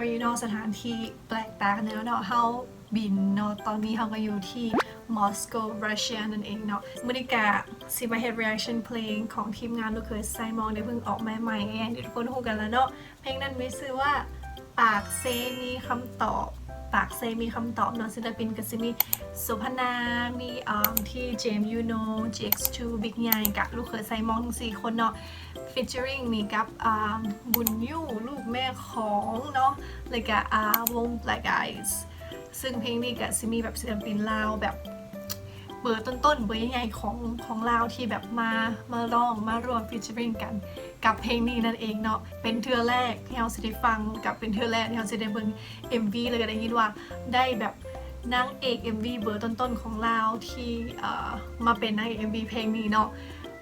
วันนี้เราก็อยู่นอกสถานที่แปลกตากันแล้วเนาะเฮาบินเนาะตอนนี้เฮาก็อยู่ที่มอสโกรัสเซียนั่นเองเนาะมื่อนี้กซิมาเฮด reaction เพลงของทีมงานลูกเคยไซมองได้เพิ่งออกมาใหม่ไงเดี๋ยวทุกคนรู้กันแล้วเนาะเพลงนั้นมีชื่อว่าปากเซมีคำตอบ ปากเซมีคำตอบเนาะศิลปินก็จะมีสุพนา มีอ่าที่เจมส์ยูโน GX2 Big ใหญ่กับลูกเขยไซมองทั้งสี่คนเนาะฟิชเชอริงมีกับอ่าบุญยู่ลูกแม่ของเนาะเลยกับอ่าวง Black Eyes ซึ่งเพลงนี้ก็จะมีแบบศิลปินลาวแบบ เบอร์ต้นๆ เบอร์ใหญ่ๆของของลาวที่แบบมามาร้องมารวม featuring กันกับเพลงนี้นั่นเองเนาะเป็นเทือแรกที่เราจะได้ฟังกับเป็นเทือแรกที่เราจะได้เบิ่ง MV เลยก็ได้ยินว่าได้แบบนางเอก MV เบอร์ต้นๆของลาวที่มาเป็นนางเอก MV เพลงนี้เนาะ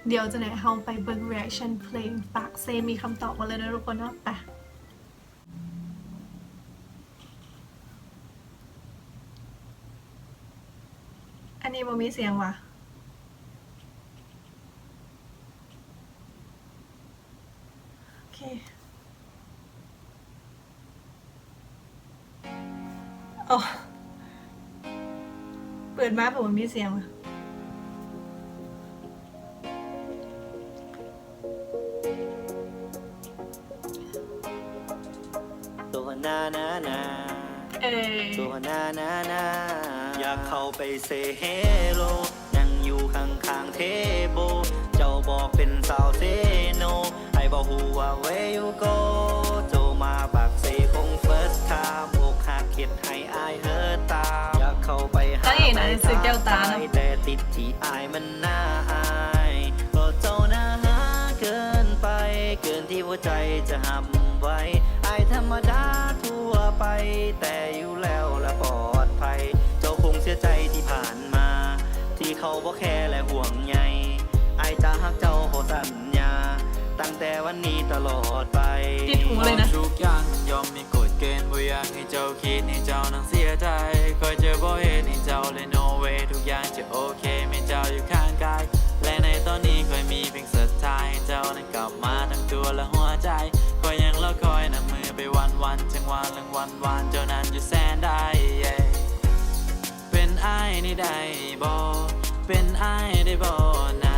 เดี๋ยวจะไหนเฮาไปเบิ่ง reaction เพลงปากเซมีคำตอบมาเลยนะทุกคนเนาะไป อันนี้บ่มีเสียงว่ะโอเคโอ้เปิดมาผมบ่มีเสียงว่ะตัวนานานาเอ้ยตัวนานานา อยากเข้าไปเซเฮโลนั่งอยู่ข้างข้างๆเทโบ เจ้าบอกเป็นสาวเซโนไอ้บอกฮูว่าเวยูโกโจมาปากเซคงเฟิร์สไทม์อกหักคิดให้อายเฮิร์ตตามอยากเข้าไปหาตั้งเอกนะซื้อแก้วตานะแต่ติดที่อายมันน่าอายก็เจ้าน่าหาเกินไป เกินที่หัวใจจะหับไว้อายธรรมดาทั่วไปแต่อยู่ เขาบ่แค่และห่วงใยอายจะหักเจ้าขอสัญญา ตั้งแต่วันนี้ตลอดไปติดหูเลยนะ ทุกอย่างยอมมีกฎเกณฑ์บ่อยากให้เจ้าคิดให้เจ้านั่งเสียใจคอยเจอบ่เหตุให้เจ้าเลย no way ทุกอย่างจะโอเคไม่เจ้าอยู่ข้างกาย และในตอนนี้คอยมีเพียงสุดท้ายให้เจ้านั้นกลับมาทั้งตัวและหัวใจคอยยังรอคอยนำมือไปวันวันๆจังหวะเรื่องวันวันๆเจ้านั้นอยู่แสนได้ yeah เป็นไอ้ายนี่ได้บ่เป็นไอ้ายได้บ่นะ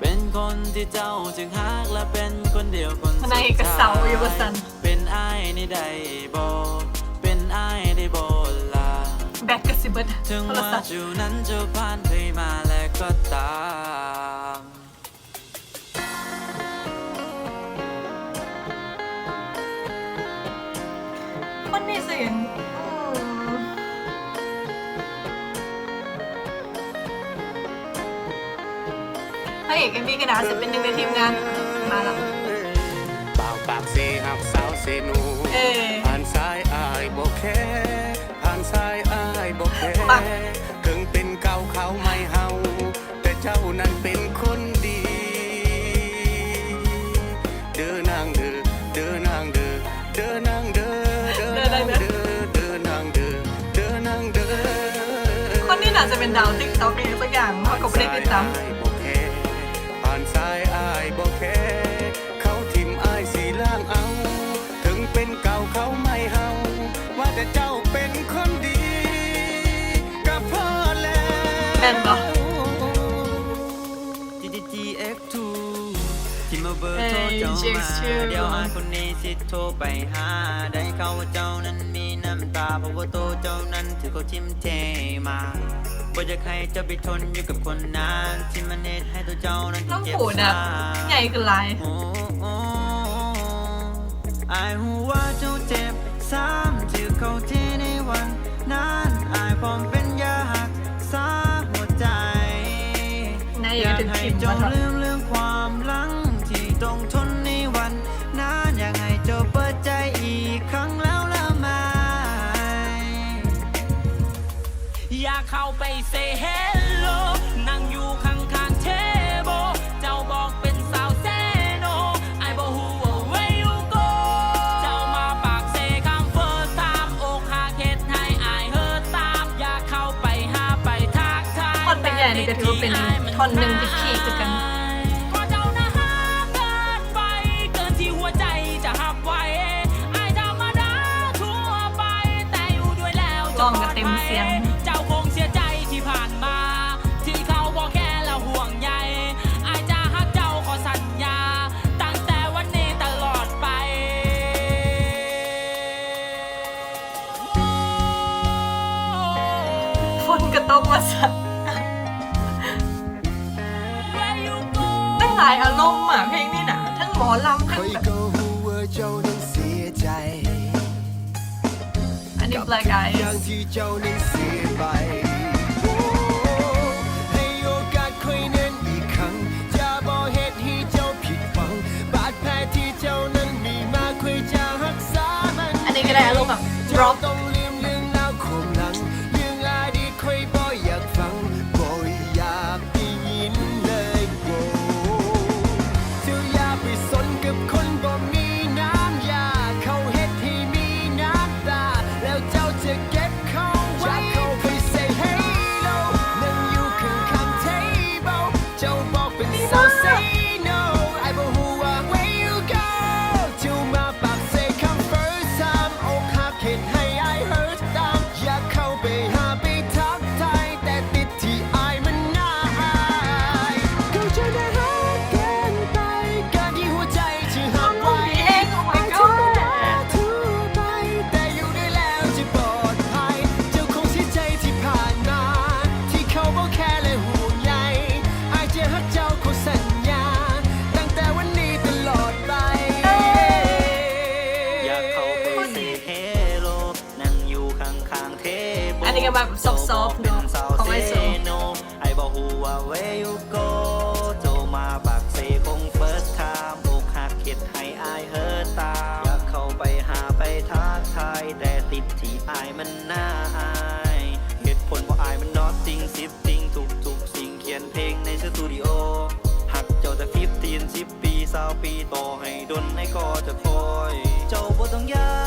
เป็นคนที่เจ้าจึงฮักและเป็นคนเดียวคนสุดนายเอกท้ายเสาอยู่ว่าซั่นเป็นไอ้ายนี่ได้บ่เป็นไอ้ายได้บ่ล่ะแบตกระสิบเบิดถึงโทรว่าศัพท์ จูนั้นจะผ่านไปมาแล้วก็ตาม กเอ็มวีกระดาษจะเป็นหนึ่งในทีมงานมาแล้วบ่าวปากเสหักสาวเสนูเอ้ยผ่านซ้ายอายบ่แค่ผ่านซ้ายอายบ่แค่มาถึงเป็นเก่าเขาไม่เฮาแต่เจ้านั้นเป็นคนดี เดินนางเด้อเดินนางเด้อเดินนางเด้อเดินนางเด้อเดินนางเด้อเดินนางเด้อคนนี้น่าจะเป็นดาวติ๊กต็อกเองสักอย่างเพราะเขาไม่ได้ติดตาม แม่นบ่ GGGX2 ที่มาเบอร์โทรเจ้าเอ้ยมา GX2 เดี๋ยวอายคนนี้สิโทรไปหา ได้เข้าว่าเจ้านั้นมีน้ำตาเพราะว่าโตวเจ้านั้นถือเขาทิมเทมาบ่จะใครจะไปทนอยู่กับคนนั้นที่มันเน็ตให้ตัวเจ้านั้นน้องเจ็บผูดอะช้าใหญ่คือลายโอ้โอ้อายหูว่ อยากเข้าไปเซเฮลโลนั่งอยู่ข้างๆเทโบ เจ้าบอกเป็นสาวเซโนไอบอกฮูว่า where you go เจ้ามาปากเซคำเฟิร์สไทม์อกหักเฮ็ดให้อายเฮิร์ตตาม อยากเข้าไปหาไปทักทาย ท่อนเป็นใหญ่นี่ก็ถือว่าเป็นท่อนหนึ่งที่ นมอะเพลงนี้นะทั้งหมอลำทั้งแบบอันนี้ Black Eyes อันนี้ก็ได้อารมณ์แบบอ ก็แบบ soft ๆเนอะเป็นสาวของไอโซโนไอ้บอกฮูว่า where you go โจมาปากเซคง first time อกหักเข็ดให้อายเฮิร์ตามอยากเข้าไปหาไปทักทายแต่ติดที่อายมันน่าอายเหตุผลว่าอายมันนอตติงซิปติงทุกทุกสิ่งเขียนเพลงในสตูดิโอหักเจ้าจะฟิฟตีนสิบปีสาวปีต่อให้ดนให้ก็จะคอย เจ้าบ่ต้องยา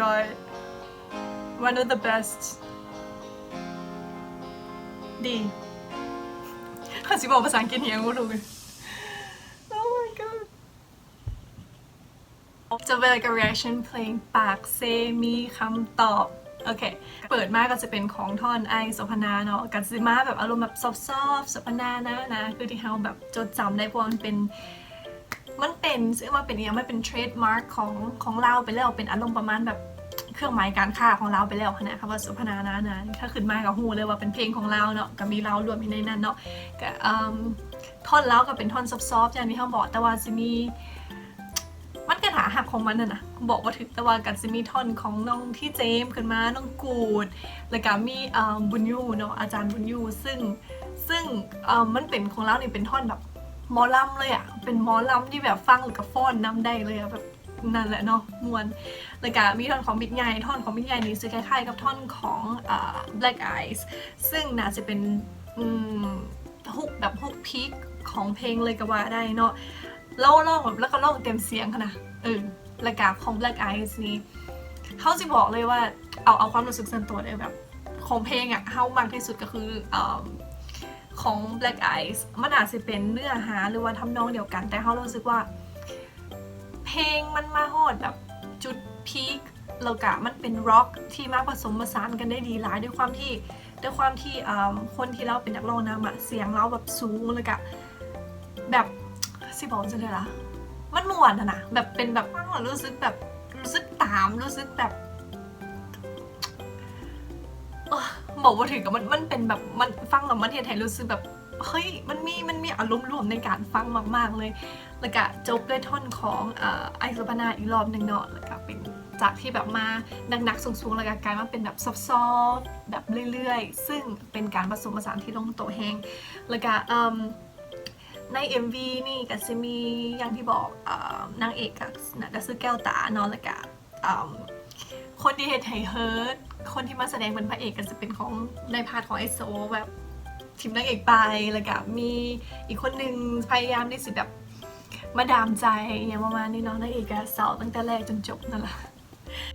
god one of the best ดีเขาสิบอกภาษาอังกฤษยังไม่รู้เลย oh my god จะเป็น like a reaction เพลงปากเซมีคำตอบ โอเค เปิดมาก็จะเป็นของท่อนไอโสพนาเนาะกันซิมาแบบอารมณ์แบบซอฟต์ๆโสพนานะนะ คือที่เราแบบจดจำได้เพราะว่ามันเป็น มันเป็นซึ่งมันเป็นย่างมันเป็นเทรดมาร์กของของเราไปแล้วเป็นอารมณ์ประมาณแบบเครื่องหมายการค้าของเราไปแล้วนะคำว่าสุพนานะนะถ้าขึ้นมากับหูเลยว่าเป็นเพลงของเราเนาะก็มีเรารวมอยู่ในนั้นเนาะก็ท่อนเราก็เป็นท่อนซอฟๆอย่างที่เขาบอกแต่ว่าจะมีมันกระถาหักของมันน่ะนะบอกว่าถึงแต่ว่ากันจะมีท่อนของน้องที่เจมส์ขึ้นมาน้องกูด แล้วก็มีบุญยูเนาะอาจารย์บุญยูซึ่งซึ่งมันเป็นของเราเนี่ยเป็นท่อนแบบ หมอลำเลยอะ่ะเป็นหมอลำที่แบบฟังหรือกับฟ้อนน้ำได้เลยอะแบบนั่นแหละเนาะมวนแล้วก็มีท่อนของบิ๊กใหญ่ท่อนของบิ๊กใหญ่นี่จะคล้ายๆกับท่อนของอ Black Eyes ซึ่งน่าจะเป็นฮุกแบบฮุกพีคของเพลงเลยก็ว่าได้เนาะเล่าเล่าแบบแล้วก็เล่าเต็มเสียงค่ะนะเออรายการของ Black Eyes นี้เขาสิบอกเลยว่าเอาเอาความรู้สึกส่วนตัวเลยแบบ ของเพลงอะเฮามากที่สุดก็คืออ ของ Black Eyes มันอาจจะเป็นเนื้อหาหรือว่าทำนองเดียวกัน แต่เขารู้สึกว่า เพลงมันมาฮอดแบบจุดพีคแล้วกะมันเป็นร็อกที่มาผสมผสานกันได้ดีหลายด้วยความที่ด้วยความที่คนที่เราเป็นนักร้องนำอะเสียงเราแบบสูงแล้วกะแบบสิบอกจะเลยละมันม่วนอะนะแบบเป็นแบบฟังแล้วรู้สึกแบบรู้สึกตามรู้สึกแบบเอ้อบอกว่าถึงกับมันมันเป็นแบบมันฟ แล้วมันเห็นให้รู้สึกแบบเฮ้ยมันมีมันมีอารมณ์รวมในการฟังมาก ๆ เลย แล้วก็จบด้วยท่อนของเอ่อไอซ์ปนาอีกรอบหนึ่งเนาะแล้วก็เป็นจากที่แบบมาหนักๆสูงๆ แล้วก็กลายมาเป็นแบบซอฟต์ๆแบบเรื่อยๆ ซึ่งเป็นการผสมผสานที่ลงตัวแหงแล้วก็เอ็มใน MV นี่ก็จะมีอย่างที่บอกอนางเอกก็นะก็คือแก้วตาเนอนแล้วก็คนที่เฮ็ดให้เฮิร์ตคนที่มาแสดงเป็นพระเอกก็จะเป็นของในพาร์ทของไอโซแบบ ทีมนางเอกไปแล้วก็มีอีกคนหนึ่งพยายามที่สิแบบมาดามใจอย่างประมาณนี้เนาะนางเอกเสาตั้งแต่แรกจนจบนั่นแหละ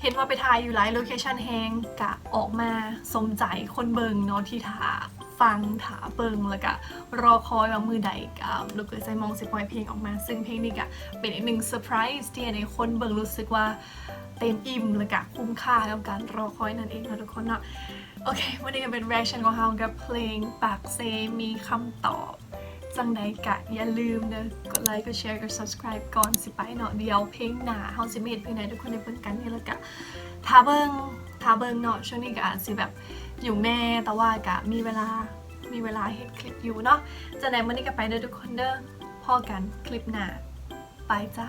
เห็นว่าไปถ่ายอยู่หลายโลเคชันแฮงกะออกมาสมใจคนเบิงเนาะที่ถาฟังถาเบิงแล้วก็รอคอยว่ามือใดกับลูกเกิดใจมองสิปล่อยเพลงออกมา ซึ่งเพลงนี้ก็เป็นอีกหนึ่งเซอร์ไพรส์ที่ในคนเบิงรู้สึกว่าเต็มอิ่มแล้วก็คุ้มค่ากับการรอคอยนั่นเองเนาะทุกคนเนาะ โอเค วันนี้ก็เป็น reaction ของเฮากับเพลงปากเซมีคำตอบ จังใดกะ อย่าลืมเด้อกดไลค์กดแชร์กด subscribe ก่อนสิไปเนาะเดียวเพลงหนาเฮาสิเฮ็ดเพลงไหนทุกคนได้เบิ่งกันนี่แล้วกะทาเบิงทาเบิงเนาะช่วงนี้ก็อาจสิแบบอยู่แน่แต่ว่ากะมีเวลามีเวลาเฮ็ดคลิปอยู่เนาะจังใดมื้อนี้ก็ไปเด้อทุกคนเด้อพ่อกันคลิปหน้าไปจ้า